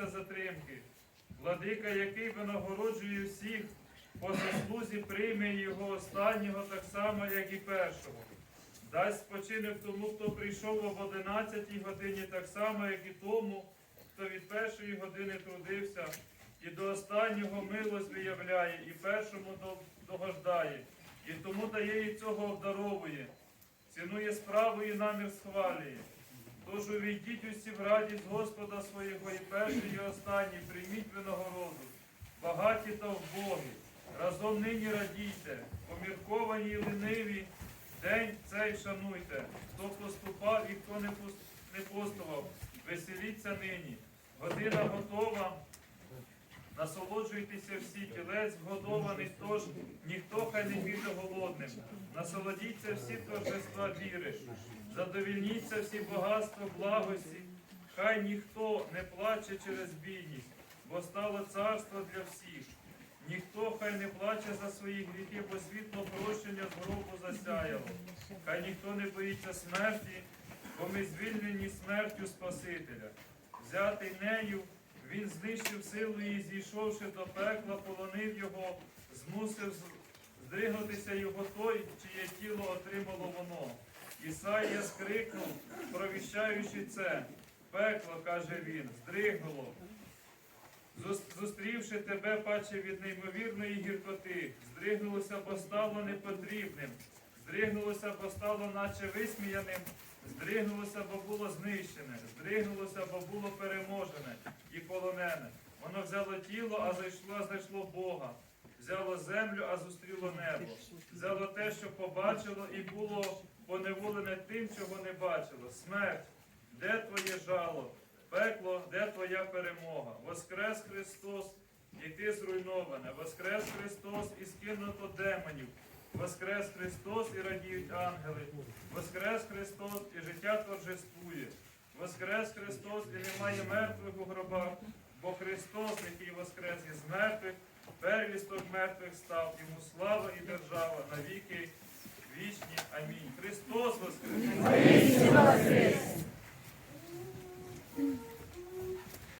боїться затримки. Владика, який винагороджує всіх, по заслузі прийме його останнього так само, як і першого. Дасть спочинок тому, хто прийшов об 11 годині, так само, як і тому, хто від першої години трудився, і до останнього милость виявляє, і першому догождає, і тому дає і цього обдаровує, цінує справу і намір схвалює. Тож увійдіть усі в радість Господа своєго і перший, і останній, прийміть винагороду, багаті та вбогі, разом нині радійте, помірковані і лениві, день цей шануйте, хто поступав і хто не пос- не постував, веселіться нині. Година готова, насолоджуйтеся всі, тілець вгодований, тож ніхто хай не піде голодним. Насолодіться всі торжества віри, задовільніться всі багатства благості, хай ніхто не плаче через бідність, бо стало царство для всіх. Ніхто хай не плаче за свої гріхи, бо світло прощення з гробу засяяло. Хай ніхто не боїться смерті, бо ми звільнені смертю Спасителя. Взятий нею, він знищив силу її, зійшовши до пекла, полонив його, змусив з- здригнутися його той, чиє тіло отримало воно. Ісаїя скрикнув, провіщаючи це. Пекло, каже він, здригнуло. Зустрівши тебе, паче від неймовірної гіркоти, здригнулося, бо стало непотрібним, здригнулося, бо стало наче висміяним, здригнулося, бо було знищене, здригнулося, бо було переможене і полонене. Воно взяло тіло, а зайшло, а знайшло Бога, взяло землю, а зустріло небо, взяло те, що побачило, і було поневолене тим, чого не бачило. Смерть, де твоє жало? Пекло, де твоя перемога? Воскрес Христос, і ти зруйноване. Воскрес Христос і скинуто демонів. Воскрес Христос і радіють ангели. Воскрес Христос і життя торжествує. Воскрес Христос і немає мертвих у гробах, бо Христос, який воскрес із мертвих, первісток мертвих став, йому слава і держава навіки вічні. Амінь. Христос воскрес!